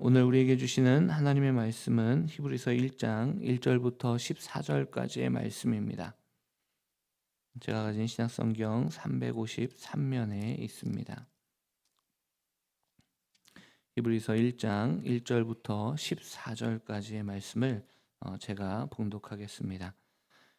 오늘 우리에게 주시는 하나님의 말씀은 히브리서 1장 1절부터 14절까지의 말씀입니다. 제가 가진 신약 성경 353면에 있습니다. 히브리서 1장 1절부터 14절까지의 말씀을 어, 제가 봉독하겠습니다.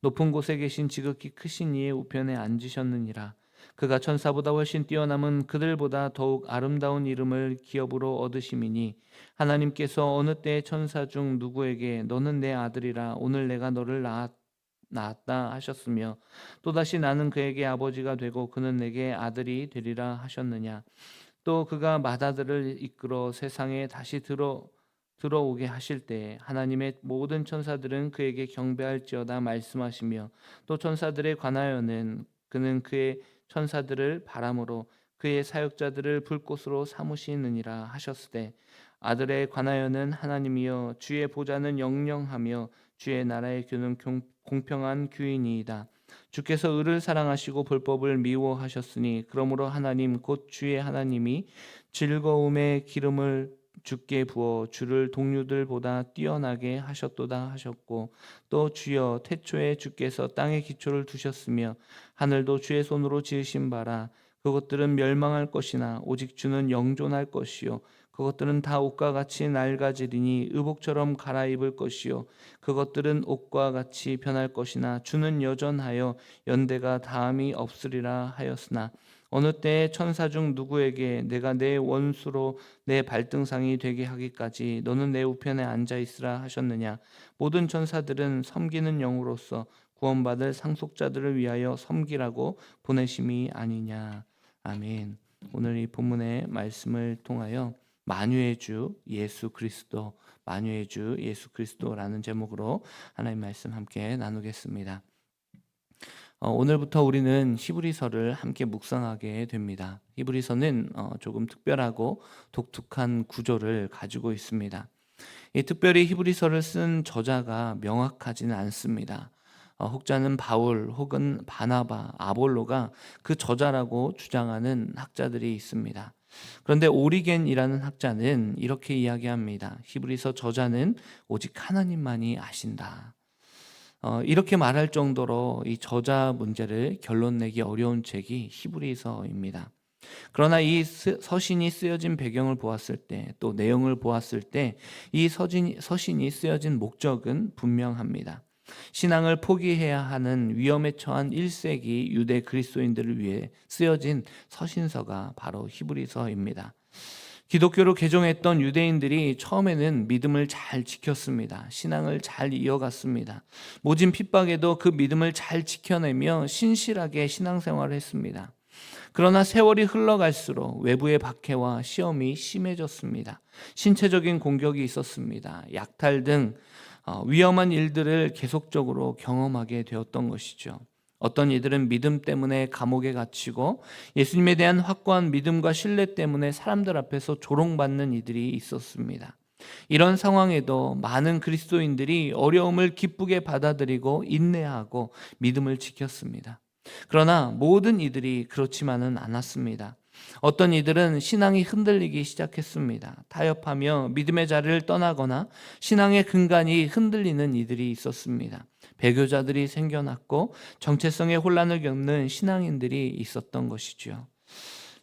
높은 곳에 계신 지극히 크신 이의 우편에 앉으셨느니라. 그가 천사보다 훨씬 뛰어남은 그들보다 더욱 아름다운 이름을 기업으로 얻으심이니 하나님께서 어느 때의 천사 중 누구에게 너는 내 아들이라 오늘 내가 너를 낳았, 낳았다 하셨으며 또다시 나는 그에게 아버지가 되고 그는 내게 아들이 되리라 하셨느냐. 또 그가 마다들을 이끌어 세상에 다시 들어 들어오게 하실 때 하나님의 모든 천사들은 그에게 경배할지어다 말씀하시며 또 천사들에 관하여는 그는 그의 천사들을 바람으로 그의 사역자들을 불꽃으로 삼으시느니라 하셨으되 아들에 관하여는 하나님이여 주의 보좌는 영영하며 주의 나라의 규는 공평한 규이니이다. 주께서 의를 사랑하시고 불법을 미워하셨으니 그러므로 하나님 곧 주의 하나님이 즐거움의 기름을 주께 부어 주를 동류들보다 뛰어나게 하셨도다 하셨고 또 주여 태초에 주께서 땅에 기초를 두셨으며 하늘도 주의 손으로 지으신 바라. 그것들은 멸망할 것이나 오직 주는 영존할 것이요. 그것들은 다 옷과 같이 낡아지리니 의복처럼 갈아입을 것이요. 그것들은 옷과 같이 변할 것이나 주는 여전하여 연대가 다함이 없으리라 하였으나 어느 때에 천사 중 누구에게 내가 내 원수로 내 발등상이 되게 하기까지 너는 내 우편에 앉아 있으라 하셨느냐? 모든 천사들은 섬기는 영으로서 구원받을 상속자들을 위하여 섬기라고 보내심이 아니냐. 아멘. 오늘 이 본문의 말씀을 통하여 만유의 주 예수 그리스도 만유의 주 예수 그리스도라는 제목으로 하나님 말씀 함께 나누겠습니다. 어, 오늘부터 우리는 히브리서를 함께 묵상하게 됩니다. 히브리서는 어, 조금 특별하고 독특한 구조를 가지고 있습니다. 이 특별히 히브리서를 쓴 저자가 명확하지는 않습니다. 어, 혹자는 바울 혹은 바나바, 아볼로가 그 저자라고 주장하는 학자들이 있습니다. 그런데 오리겐이라는 학자는 이렇게 이야기합니다. 히브리서 저자는 오직 하나님만이 아신다. 어, 이렇게 말할 정도로 이 저자 문제를 결론 내기 어려운 책이 히브리서입니다. 그러나 이 서신이 쓰여진 배경을 보았을 때, 또 내용을 보았을 때, 이 서신이 쓰여진 목적은 분명합니다. 신앙을 포기해야 하는 위험에 처한 1세기 유대 그리스도인들을 위해 쓰여진 서신서가 바로 히브리서입니다. 기독교로 개종했던 유대인들이 처음에는 믿음을 잘 지켰습니다. 신앙을 잘 이어갔습니다. 모진 핍박에도 그 믿음을 잘 지켜내며 신실하게 신앙생활을 했습니다. 그러나 세월이 흘러갈수록 외부의 박해와 시험이 심해졌습니다. 신체적인 공격이 있었습니다. 약탈 등 어, 위험한 일들을 계속적으로 경험하게 되었던 것이죠. 어떤 이들은 믿음 때문에 감옥에 갇히고 예수님에 대한 확고한 믿음과 신뢰 때문에 사람들 앞에서 조롱받는 이들이 있었습니다. 이런 상황에도 많은 그리스도인들이 어려움을 기쁘게 받아들이고 인내하고 믿음을 지켰습니다. 그러나 모든 이들이 그렇지만은 않았습니다. 어떤 이들은 신앙이 흔들리기 시작했습니다. 타협하며 믿음의 자리를 떠나거나 신앙의 근간이 흔들리는 이들이 있었습니다. 배교자들이 생겨났고 정체성의 혼란을 겪는 신앙인들이 있었던 것이죠.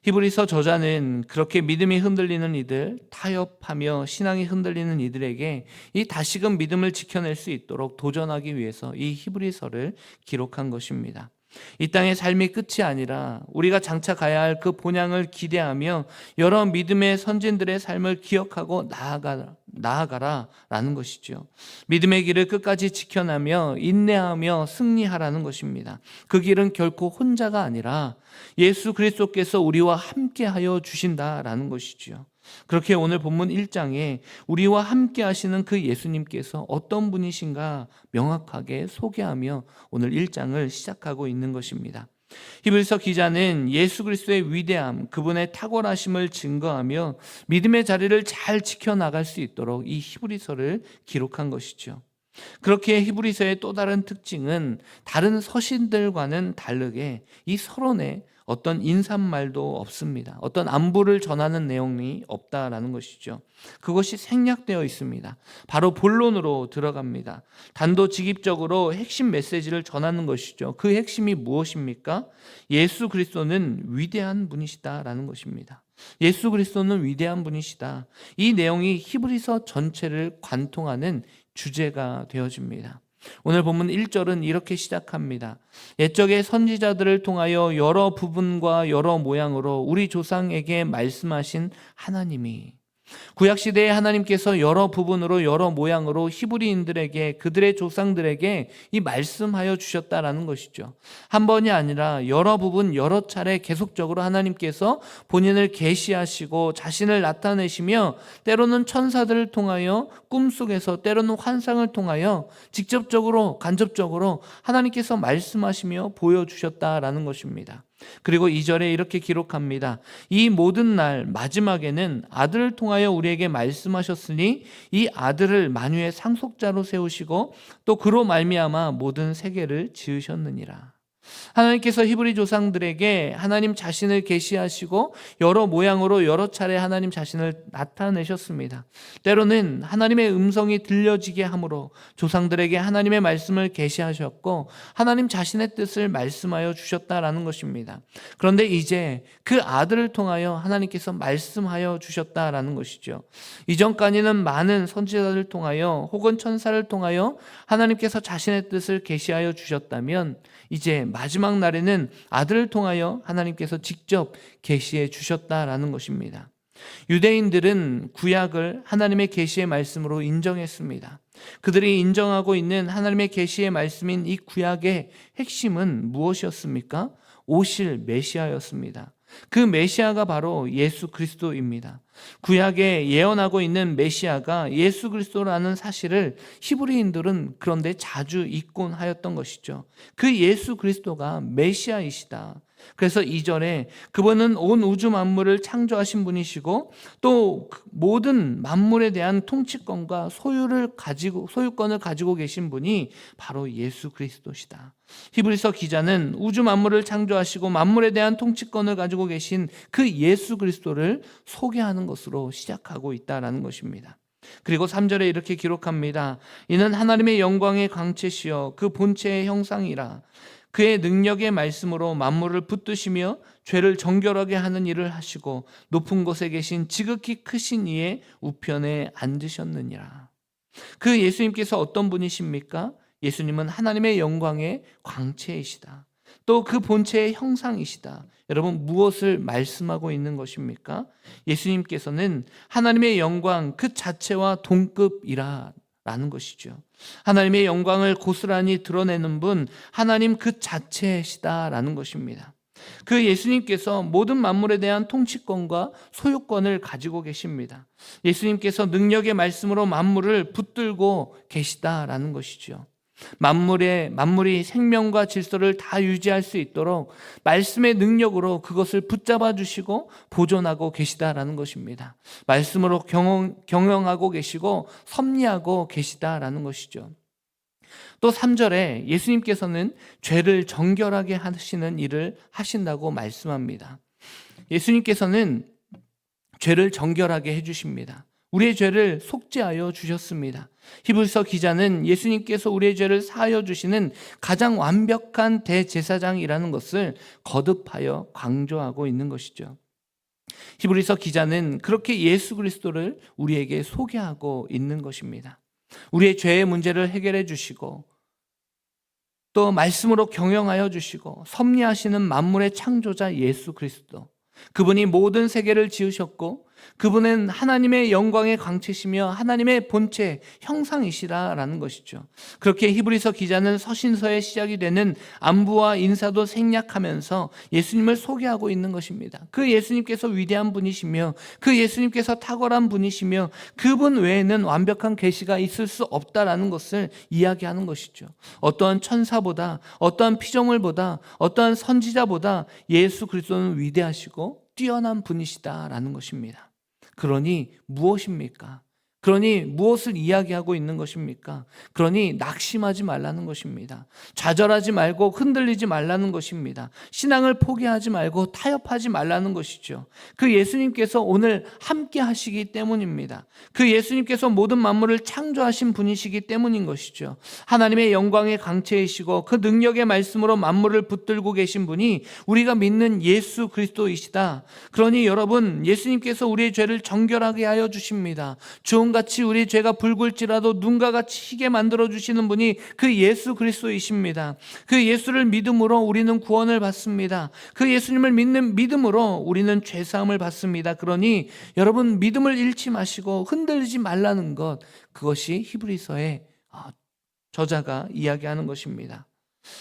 히브리서 저자는 그렇게 믿음이 흔들리는 이들, 타협하며 신앙이 흔들리는 이들에게 이 다시금 믿음을 지켜낼 수 있도록 도전하기 위해서 이 히브리서를 기록한 것입니다. 이 땅의 삶이 끝이 아니라 우리가 장차 가야 할 그 본향을 기대하며 여러 믿음의 선진들의 삶을 기억하고 나아가, 나아가라 라는 것이죠. 믿음의 길을 끝까지 지켜나며 인내하며 승리하라는 것입니다. 그 길은 결코 혼자가 아니라 예수 그리스도께서 우리와 함께하여 주신다라는 것이지요. 그렇게 오늘 본문 1장에 우리와 함께 하시는 그 예수님께서 어떤 분이신가 명확하게 소개하며 오늘 1장을 시작하고 있는 것입니다. 히브리서 기자는 예수 그리스도의 위대함, 그분의 탁월하심을 증거하며 믿음의 자리를 잘 지켜 나갈 수 있도록 이 히브리서를 기록한 것이죠. 그렇게 히브리서의 또 다른 특징은 다른 서신들과는 다르게 이 서론에 어떤 인사말도 없습니다. 어떤 안부를 전하는 내용이 없다라는 것이죠. 그것이 생략되어 있습니다. 바로 본론으로 들어갑니다. 단도직입적으로 핵심 메시지를 전하는 것이죠. 그 핵심이 무엇입니까? 예수 그리스도는 위대한 분이시다라는 것입니다. 예수 그리스도는 위대한 분이시다. 이 내용이 히브리서 전체를 관통하는 주제가 되어집니다. 오늘 본문 1절은 이렇게 시작합니다. 옛적의 선지자들을 통하여 여러 부분과 여러 모양으로 우리 조상에게 말씀하신 하나님이 구약 시대에 하나님께서 여러 부분으로 여러 모양으로 히브리인들에게 그들의 조상들에게 이 말씀하여 주셨다라는 것이죠. 한 번이 아니라 여러 부분 여러 차례 계속적으로 하나님께서 본인을 계시하시고 자신을 나타내시며 때로는 천사들을 통하여 꿈속에서 때로는 환상을 통하여 직접적으로 간접적으로 하나님께서 말씀하시며 보여 주셨다라는 것입니다. 그리고 2절에 이렇게 기록합니다. 이 모든 날 마지막에는 아들을 통하여 우리 에게 말씀하셨으니 이 아들을 만유의 상속자로 세우시고 또 그로 말미암아 모든 세계를 지으셨느니라. 하나님께서 히브리 조상들에게 하나님 자신을 계시하시고 여러 모양으로 여러 차례 하나님 자신을 나타내셨습니다. 때로는 하나님의 음성이 들려지게 함으로 조상들에게 하나님의 말씀을 계시하셨고 하나님 자신의 뜻을 말씀하여 주셨다라는 것입니다. 그런데 이제 그 아들을 통하여 하나님께서 말씀하여 주셨다라는 것이죠. 이전까지는 많은 선지자들을 통하여 혹은 천사를 통하여 하나님께서 자신의 뜻을 계시하여 주셨다면 이제 마지막 날에는 아들을 통하여 하나님께서 직접 계시해 주셨다라는 것입니다. 유대인들은 구약을 하나님의 계시의 말씀으로 인정했습니다. 그들이 인정하고 있는 하나님의 계시의 말씀인 이 구약의 핵심은 무엇이었습니까? 오실 메시아였습니다. 그 메시아가 바로 예수 그리스도입니다. 구약에 예언하고 있는 메시아가 예수 그리스도라는 사실을 히브리인들은 그런데 자주 잊곤 하였던 것이죠. 그 예수 그리스도가 메시아이시다. 그래서 이전에 그분은 온 우주 만물을 창조하신 분이시고 또 모든 만물에 대한 통치권과 소유를 가지고 소유권을 가지고 계신 분이 바로 예수 그리스도시다. 히브리서 기자는 우주 만물을 창조하시고 만물에 대한 통치권을 가지고 계신 그 예수 그리스도를 소개하는 것으로 시작하고 있다라는 것입니다. 그리고 3절에 이렇게 기록합니다. 이는 하나님의 영광의 광채시여 그 본체의 형상이라 그의 능력의 말씀으로 만물을 붙드시며 죄를 정결하게 하는 일을 하시고 높은 곳에 계신 지극히 크신 이의 우편에 앉으셨느니라. 그 예수님께서 어떤 분이십니까? 예수님은 하나님의 영광의 광채이시다. 또 그 본체의 형상이시다. 여러분 무엇을 말씀하고 있는 것입니까? 예수님께서는 하나님의 영광 그 자체와 동급이라 라는 것이죠. 하나님의 영광을 고스란히 드러내는 분, 하나님 그 자체시다라는 것입니다. 그 예수님께서 모든 만물에 대한 통치권과 소유권을 가지고 계십니다. 예수님께서 능력의 말씀으로 만물을 붙들고 계시다라는 것이죠. 만물의 만물이 생명과 질서를 다 유지할 수 있도록 말씀의 능력으로 그것을 붙잡아 주시고 보존하고 계시다라는 것입니다. 말씀으로 경영, 경영하고 계시고 섭리하고 계시다라는 것이죠. 또 3절에 예수님께서는 죄를 정결하게 하시는 일을 하신다고 말씀합니다. 예수님께서는 죄를 정결하게 해 주십니다. 우리의 죄를 속죄하여 주셨습니다. 히브리서 기자는 예수님께서 우리의 죄를 사하여 주시는 가장 완벽한 대제사장이라는 것을 거듭하여 강조하고 있는 것이죠. 히브리서 기자는 그렇게 예수 그리스도를 우리에게 소개하고 있는 것입니다. 우리의 죄의 문제를 해결해 주시고 또 말씀으로 경영하여 주시고 섭리하시는 만물의 창조자 예수 그리스도. 그분이 모든 세계를 지으셨고 그분은 하나님의 영광의 광채시며 하나님의 본체 형상이시라라는 것이죠. 그렇게 히브리서 기자는 서신서의 시작이 되는 안부와 인사도 생략하면서 예수님을 소개하고 있는 것입니다. 그 예수님께서 위대한 분이시며 그 예수님께서 탁월한 분이시며 그분 외에는 완벽한 계시가 있을 수 없다라는 것을 이야기하는 것이죠. 어떠한 천사보다 어떠한 피조물보다 어떠한 선지자보다 예수 그리스도는 위대하시고 뛰어난 분이시다라는 것입니다. 그러니 무엇입니까? 그러니 무엇을 이야기하고 있는 것입니까? 그러니 낙심하지 말라는 것입니다. 좌절하지 말고 흔들리지 말라는 것입니다. 신앙을 포기하지 말고 타협하지 말라는 것이죠. 그 예수님께서 오늘 함께 하시기 때문입니다. 그 예수님께서 모든 만물을 창조하신 분이시기 때문인 것이죠. 하나님의 영광의 강체이시고 그 능력의 말씀으로 만물을 붙들고 계신 분이 우리가 믿는 예수 그리스도이시다. 그러니 여러분 예수님께서 우리의 죄를 정결하게 하여 주십니다. 같이 우리 죄가 붉을지라도 눈과 같이 희게 만들어 주시는 분이 그 예수 그리스도이십니다. 그 예수를 믿음으로 우리는 구원을 받습니다. 그 예수님을 믿는 믿음으로 우리는 죄 사함을 받습니다. 그러니 여러분 믿음을 잃지 마시고 흔들리지 말라는 것 그것이 히브리서의 아, 저자가 이야기하는 것입니다.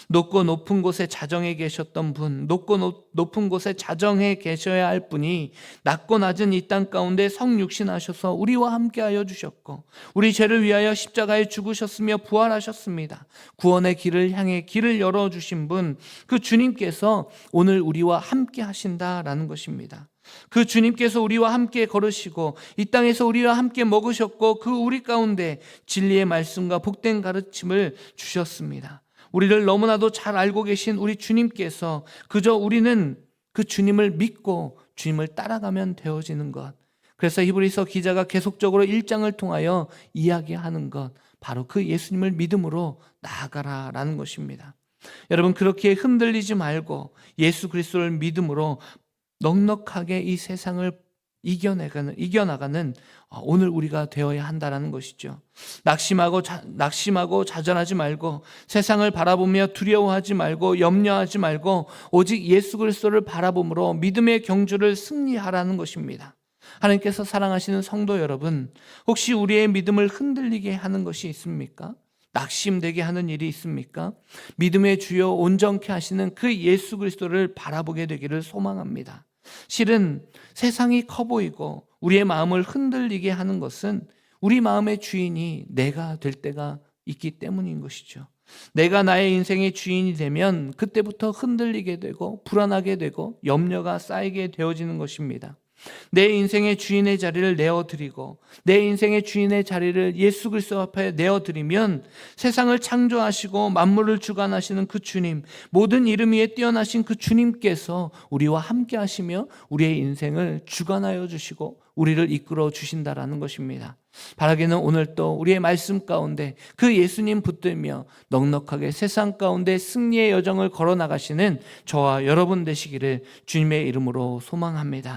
높고 높은 곳에 자정해 계셨던 분, 높고 높- 높은 곳에 자정해 계셔야 할 분이 낮고 낮은 이 땅 가운데 성육신하셔서 우리와 함께하여 주셨고, 우리 죄를 위하여 십자가에 죽으셨으며 부활하셨습니다. 구원의 길을 향해 길을 열어 주신 분, 그 주님께서 오늘 우리와 함께 하신다라는 것입니다. 그 주님께서 우리와 함께 걸으시고 이 땅에서 우리와 함께 먹으셨고 그 우리 가운데 진리의 말씀과 복된 가르침을 주셨습니다. 우리를 너무나도 잘 알고 계신 우리 주님께서 그저 우리는 그 주님을 믿고 주님을 따라가면 되어지는 것. 그래서 히브리서 기자가 계속적으로 일장을 통하여 이야기하는 것. 바로 그 예수님을 믿음으로 나아가라 라는 것입니다. 여러분 그렇게 흔들리지 말고 예수 그리스도를 믿음으로 넉넉하게 이 세상을 이겨내가는 이겨나가는 어, 오늘 우리가 되어야 한다라는 것이죠. 낙심하고 자, 낙심하고 좌절하지 말고 세상을 바라보며 두려워하지 말고 염려하지 말고 오직 예수 그리스도를 바라봄으로 믿음의 경주를 승리하라는 것입니다. 하나님께서 사랑하시는 성도 여러분, 혹시 우리의 믿음을 흔들리게 하는 것이 있습니까? 낙심되게 하는 일이 있습니까? 믿음의 주요 온전케 하시는 그 예수 그리스도를 바라보게 되기를 소망합니다. 실은 세상이 커 보이고 우리의 마음을 흔들리게 하는 것은 우리 마음의 주인이 내가 될 때가 있기 때문인 것이죠. 내가 나의 인생의 주인이 되면 그때부터 흔들리게 되고 불안하게 되고 염려가 쌓이게 되어지는 것입니다. 내 인생의 주인의 자리를 내어드리고 내 인생의 주인의 자리를 예수 그리스도 앞에 내어드리면 세상을 창조하시고 만물을 주관하시는 그 주님 모든 이름 위에 뛰어나신 그 주님께서 우리와 함께 하시며 우리의 인생을 주관하여 주시고 우리를 이끌어 주신다라는 것입니다. 바라기는 오늘 또 우리의 말씀 가운데 그 예수님 붙들며 넉넉하게 세상 가운데 승리의 여정을 걸어 나가시는 저와 여러분 되시기를 주님의 이름으로 소망합니다.